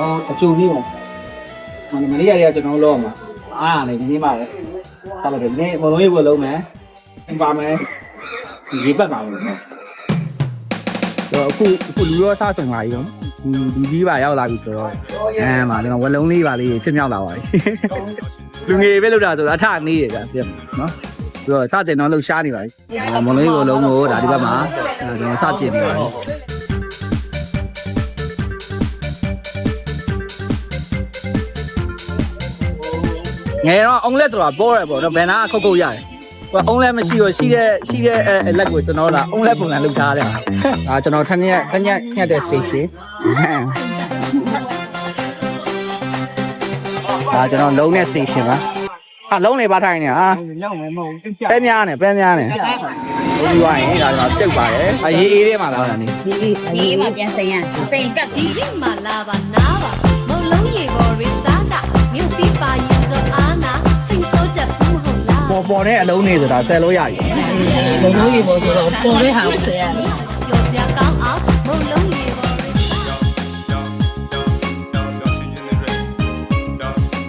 ကျွန်တော်အကျိုးပြီးပါမနေ့မနေ့ကတည်းကကျွန်တော်လောမှာအားရတယ်ဒီနေ့မှလည်းဟုတ်ပါတယ်ဒီနေ့မလုံးရေးကိုလုံးမယ်ပါမယ်ဒီပတ်ပါမယ်တော့အခုအခုလူရောစားဆောင်လာပြီနော်ဒီလူကြီးပါရောက်လာပြီဆိုတော့အဲမှာဒီဝလုံးလေးပါလေးဖြစ်မြောက်လာပါပြီလူငယ်ပဲလို့တာဆိုတော့အထနေရတာပြနော်ဆိုတော့စတင်တော့လှူရှားနေပါပြီမလုံးရေးကိုလုံးကိုဒါဒီဘက်မှာကျွန်တော်စပြင်နေပါပြီ ငယ်တော့အုံးလက်ဆိုတာပေါ်ရပေါ့နော်ဘယ်နာခုတ်ခုတ်ရတယ်ဟိုအုံးလက်မရှိတော့ရှိတဲ့ရှိတဲ့အဲလက်ကိုကျွန်တော်လာအုံးလက်ပုံစံလုပ်ထားတယ်ဒါကျွန်တော်ထက်ညက်ထက်ညက်ညက်တဲ့ station ဒါကျွန်တော်လုံးတဲ့ station ပါဟာလုံးနေပါထိုင်နေဟာရောက်မယ်မဟုတ်ဘူးပြပဲများနေပဲများနေဘိုးရွာရင်ဒါကျွန်တော်ပြုတ်ပါတယ်အရေးအေးလေးမှာလာတာနေဒီမှာပြန်စိန်ရစိန်ကပ်ဒီရိတ်မှာလာပါနား ပေါ်တဲ့အလုံးတွေဆိုတာဆယ်လို့ရပြီဘုံလုံးရေပေါ်ဆိုတော့ပေါ်တဲ့ဟာကိုဆယ်ရတယ်ပြောစရာကောင်းအောင်ဘုံလုံးရေပေါ်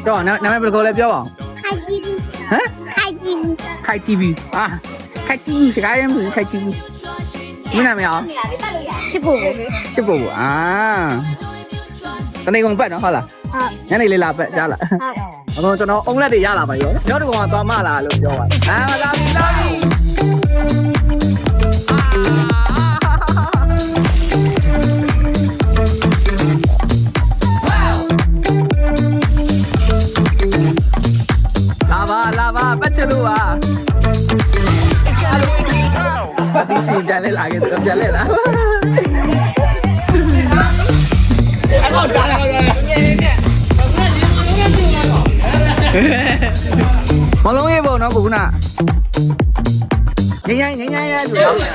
တော့နာမည်ဘယ်လိုလဲပြောပါအောင်ခိုက်ကြီးဟမ်ခိုက်ကြီးခိုက်ကြီးအာခိုက်ကြီးစကားရမ်းဘူးခိုက်ကြီးမင်းနာမည်အောင်ချစ်ဖို့ချစ်ဖို့အာတနေ့ကုန်ပတ်နော်ဟုတ်လား ညနေလေးလာပတ်ကြားလား好。အခုကျွန်တော်အုံလက်တွေရလာပါရောနောက်တစ်ကောင်ကသွားမလာလို့ပြောပါအာလာပြီလာပြီလာပါလာပါပတ်ချလို့ပါပတ်တိရှိပြန်လဲလာခဲ့ပြန်လဲလာမလုံး ရေးပေါ့နော်ကိုကနာငိမ့်ငိမ့်ငိမ့်ငိမ့်ရဲ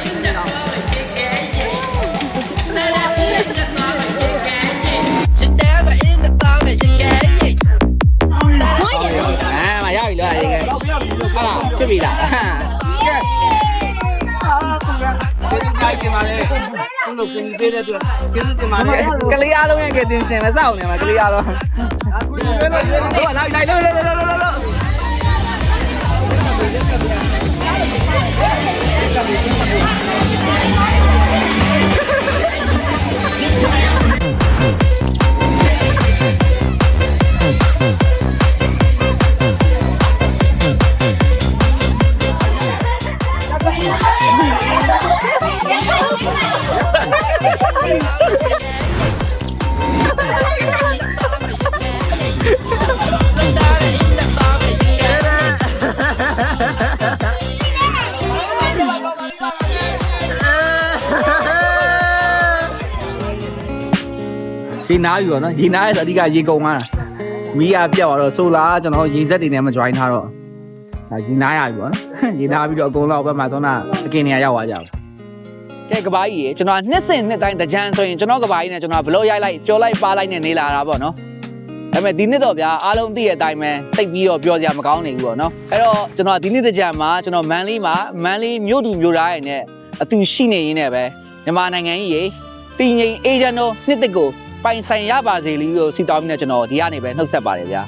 ဆိုတော့快点！အဲမရပြီလားရေကဟာလားဖြစ်ပြီလားကဲကလေးအားလုံးရဲ့ကတင်ရှင်လဲစောင့်နေမှာကလေးအားလုံးဟုတ်ပါလိုက်လိုက်လို့လို့လို့လို့လို့ ရေနားပြီပေါ့နော်ရေနားရဲ့ဆိုအဓိကရေကုန်သွားတာမီးအားပြတ်သွားတော့ဆိုလာကျွန်တော်ရေစက်တွေနဲ့မ join ထားတော့ ဒါရေနားရပြီပေါ့နော်ရေနားပြီးတော့အကုန်လုံးဘက်မှာတော့နာအကင်နေရရောက်သွားကြပါကဲကဘာကြီးရေကျွန်တော်နှစ်စဉ်နှစ်တိုင်းတကြံဆိုရင်ကျွန်တော်ကဘာကြီးနဲ့ကျွန်တော်ဘလို့ရိုက်လိုက်ပြောလိုက်ပါလိုက်နဲ့နေလာတာပေါ့နော်ဒါပေမဲ့ဒီနှစ်တော့ဗျာအားလုံးသိတဲ့အတိုင်းပဲတိတ်ပြီးတော့ပြောစရာမကောင်းနေဘူးပေါ့နော်အဲ့တော့ကျွန်တော်ဒီနှစ်တကြံမှာကျွန်တော်မန်လေးမှာမန်လေးမြို့သူမြို့သားရဲ့နဲ့အတူရှိနေရင်းနဲ့ပဲမြန်မာနိုင်ငံကြီးရေတည်ငြိမ်အေဂျင့်တို့နှစ်တစ်ကိုပိုင်ဆိုင်ရပါစေလို့စီတောင်းပြီးတော့ကျွန်တော်ဒီကနေပဲနှုတ်ဆက်ပါတယ်ဗျာ